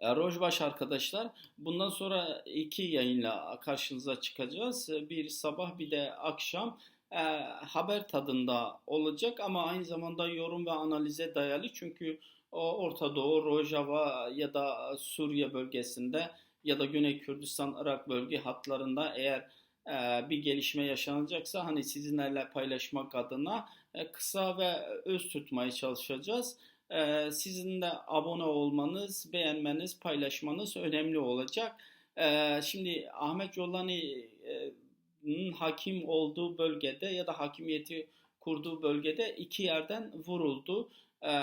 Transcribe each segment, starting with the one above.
E, Rojbaş arkadaşlar. Bundan sonra iki yayınla karşınıza çıkacağız. E, Bir sabah bir de akşam e, haber tadında olacak ama aynı zamanda yorum ve analize dayalı. Çünkü o Orta Doğu, Rojava ya da Suriye bölgesinde ya da Güney Kürdistan, Irak bölge hatlarında eğer e, bir gelişme yaşanacaksa hani sizinlerle paylaşmak adına e, kısa ve öz tutmaya çalışacağız. Ee, sizin de abone olmanız, beğenmeniz, paylaşmanız önemli olacak. Ee, şimdi Ahmet Yolani'nin hakim olduğu bölgede ya da hakimiyeti kurduğu bölgede iki yerden vuruldu. Ee,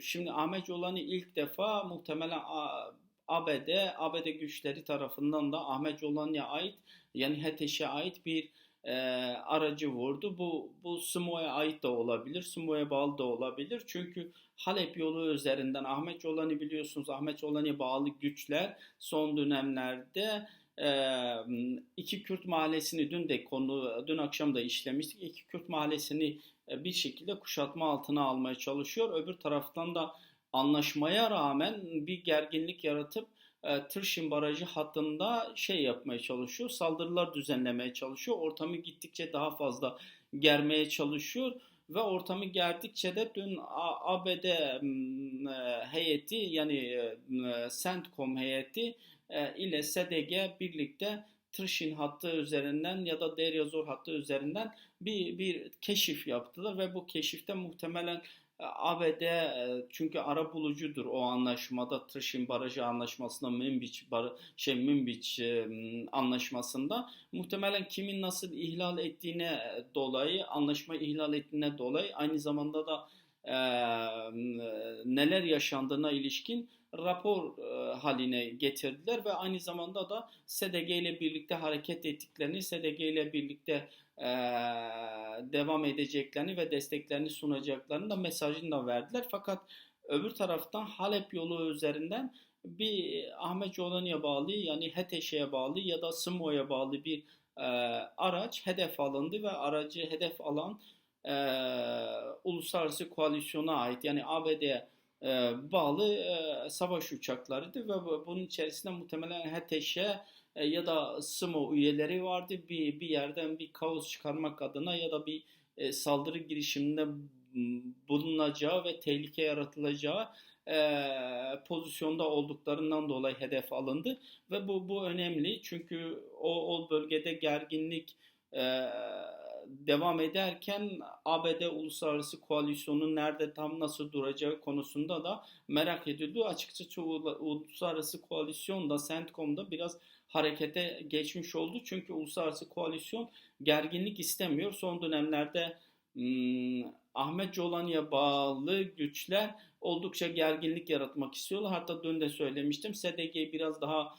şimdi Ahmet Yolani ilk defa muhtemelen ABD, ABD güçleri tarafından da Ahmet Yolani'ye ait yani HETEŞ'e ait bir e, aracı vurdu. Bu bu SMO'ya ait de olabilir, SMO'ya bağlı da olabilir. Çünkü Halep yolu üzerinden Ahmet Yolani biliyorsunuz Ahmet Yolani bağlı güçler son dönemlerde e, iki Kürt mahallesini dün de konu dün akşam da işlemiştik. İki Kürt mahallesini e, bir şekilde kuşatma altına almaya çalışıyor. Öbür taraftan da anlaşmaya rağmen bir gerginlik yaratıp e, Tırşin Barajı hattında şey yapmaya çalışıyor, saldırılar düzenlemeye çalışıyor. Ortamı gittikçe daha fazla germeye çalışıyor ve ortamı gerdikçe de dün ABD e, heyeti yani e, CENTCOM heyeti ile SDG birlikte Tırşin hattı üzerinden ya da Derya Zor hattı üzerinden bir, bir keşif yaptılar ve bu keşifte muhtemelen ABD e, çünkü ara bulucudur o anlaşmada Tırşin Barajı anlaşmasında Münbiç bar, şey Münbiç e, anlaşmasında. Muhtemelen kimin nasıl ihlal ettiğine dolayı anlaşma ihlal ettiğine dolayı aynı zamanda da e, neler yaşandığına ilişkin rapor e, haline getirdiler ve aynı zamanda da SDG ile birlikte hareket ettiklerini, SDG ile birlikte e, devam edeceklerini ve desteklerini sunacaklarını da mesajını da verdiler. Fakat öbür taraftan Halep yolu üzerinden bir Ahmet Yolani'ye bağlı yani HETEŞ'e bağlı ya da SMO'ya bağlı bir e, araç hedef alındı ve aracı hedef alan e, uluslararası koalisyona ait yani ABD'ye bağlı e, savaş uçaklarıydı ve bunun içerisinde muhtemelen HETEŞ'e e, ya da SMO üyeleri vardı. Bir, bir yerden bir kaos çıkarmak adına ya da bir e, saldırı girişiminde bulunacağı ve tehlike yaratılacağı e, pozisyonda olduklarından dolayı hedef alındı ve bu bu önemli çünkü o, o bölgede gerginlik e, devam ederken ABD uluslararası koalisyonun nerede tam nasıl duracağı konusunda da merak edildi. Açıkçası uluslararası koalisyon da CENTCOM'da biraz harekete geçmiş oldu. Çünkü uluslararası koalisyon gerginlik istemiyor. Son dönemlerde hmm, Ahmet Colani'ye bağlı güçler oldukça gerginlik yaratmak istiyorlar. Hatta dün de söylemiştim. SDG'yi biraz daha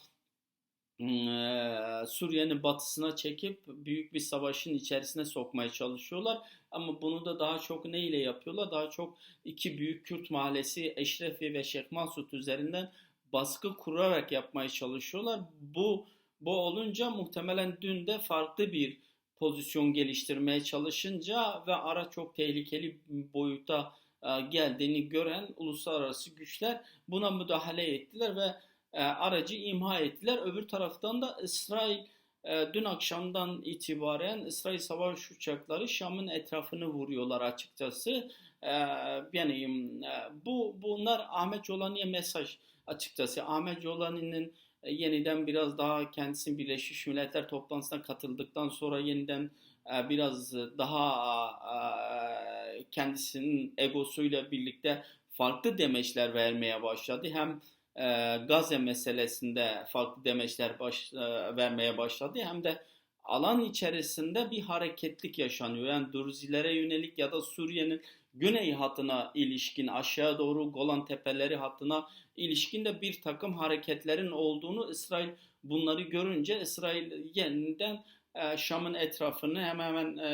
Suriye'nin batısına çekip büyük bir savaşın içerisine sokmaya çalışıyorlar. Ama bunu da daha çok ne ile yapıyorlar? Daha çok iki büyük Kürt mahallesi Eşrefi ve Şeyh Masud üzerinden baskı kurarak yapmaya çalışıyorlar. Bu bu olunca muhtemelen dün de farklı bir pozisyon geliştirmeye çalışınca ve ara çok tehlikeli boyuta geldiğini gören uluslararası güçler buna müdahale ettiler ve e, aracı imha ettiler. Öbür taraftan da İsrail e, dün akşamdan itibaren İsrail savaş uçakları Şam'ın etrafını vuruyorlar açıkçası. E, yani bu bunlar Ahmet Yolani'ye mesaj açıkçası. Ahmet Yolani'nin yeniden biraz daha kendisinin Birleşmiş Milletler toplantısına katıldıktan sonra yeniden biraz daha kendisinin egosuyla birlikte farklı demeçler vermeye başladı. Hem e, Gazze meselesinde farklı demeçler baş, e, vermeye başladı hem de alan içerisinde bir hareketlik yaşanıyor. Yani Durzilere yönelik ya da Suriye'nin güney hattına ilişkin aşağı doğru Golan Tepeleri hattına ilişkin de bir takım hareketlerin olduğunu İsrail bunları görünce İsrail yeniden e, Şam'ın etrafını hemen hemen e,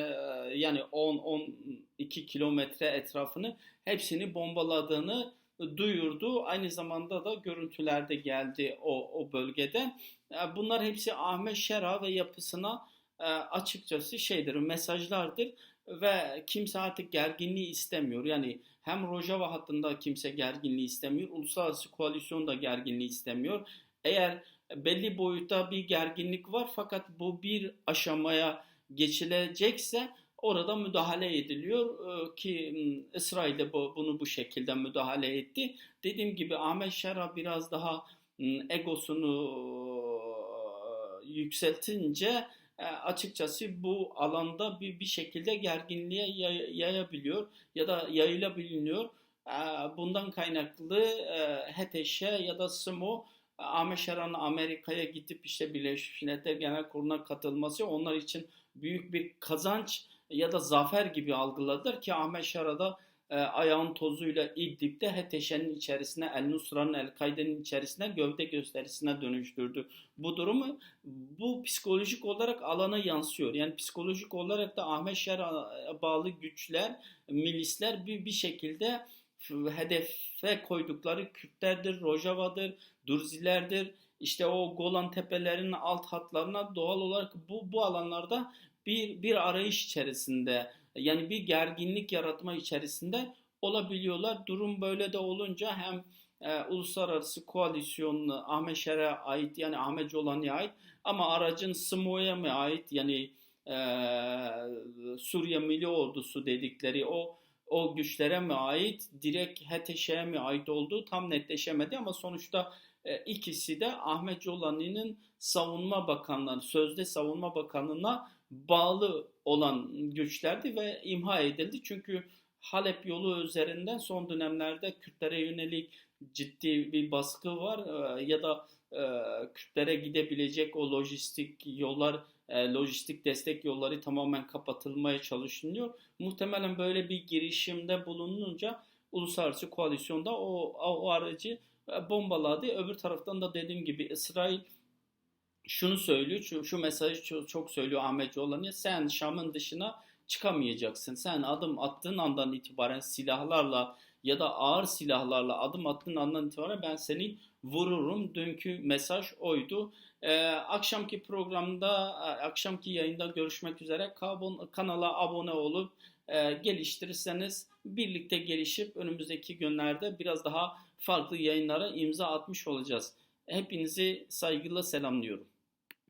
yani 10-12 kilometre etrafını hepsini bombaladığını duyurdu. Aynı zamanda da görüntülerde geldi o, o bölgede. E, bunlar hepsi Ahmet Şera ve yapısına e, açıkçası şeydir, mesajlardır. ve kimse artık gerginliği istemiyor. Yani hem Rojava hattında kimse gerginliği istemiyor, uluslararası koalisyon da gerginliği istemiyor. Eğer belli boyutta bir gerginlik var fakat bu bir aşamaya geçilecekse orada müdahale ediliyor Ee, ki İsrail de bu, bunu bu şekilde müdahale etti. Dediğim gibi Ahmet Şara biraz daha egosunu e, yükseltince e, açıkçası bu alanda bir, bir şekilde gerginliğe yay- yayabiliyor ya da yayılabiliyor. E, Bundan kaynaklı e, HTŞ ya da SMO Ahmet Şaran'ın Amerika'ya gidip işte Birleşmiş Milletler Genel Kurulu'na katılması onlar için büyük bir kazanç ya da zafer gibi algıladılar ki Ahmet Şara'da e, ayağın tozuyla İdlib'de HTŞ'nin içerisine, El Nusra'nın, El Kaide'nin içerisine gövde gösterisine dönüştürdü. Bu durumu bu psikolojik olarak alana yansıyor. Yani psikolojik olarak da Ahmet Şara'ya bağlı güçler, milisler bir, bir şekilde hedefe koydukları Kürtlerdir, Rojava'dır, Durzilerdir. İşte o Golan Tepelerinin alt hatlarına doğal olarak bu, bu alanlarda bir, bir arayış içerisinde yani bir gerginlik yaratma içerisinde olabiliyorlar. Durum böyle de olunca hem e, uluslararası koalisyon Ahmet Şer'e ait yani Ahmet Colan'a ait ama aracın SMO'ya mı ait yani e, Suriye Milli Ordusu dedikleri o o güçlere mi ait, direkt HTŞ'ye mi ait olduğu tam netleşemedi ama sonuçta e, ikisi de Ahmet Colani'nin savunma bakanlığı, sözde savunma bakanlığına bağlı olan güçlerdi ve imha edildi. Çünkü Halep yolu üzerinden son dönemlerde Kürtlere yönelik ciddi bir baskı var E, ya da e, Kürtlere gidebilecek o lojistik yollar, e, lojistik destek yolları tamamen kapatılmaya çalışılıyor. Muhtemelen böyle bir girişimde bulununca uluslararası koalisyonda o, o aracı bombaladı. Öbür taraftan da dediğim gibi İsrail şunu söylüyor, şu, şu mesajı çok, çok söylüyor Ahmet Coğlan'a. Sen Şam'ın dışına çıkamayacaksın. Sen adım attığın andan itibaren silahlarla ya da ağır silahlarla adım attığın andan itibaren ben seni vururum. Dünkü mesaj oydu. Ee, akşamki programda, akşamki yayında görüşmek üzere. Kabon- Kanala abone olup e, geliştirirseniz birlikte gelişip önümüzdeki günlerde biraz daha farklı yayınlara imza atmış olacağız. Hepinizi saygıyla selamlıyorum.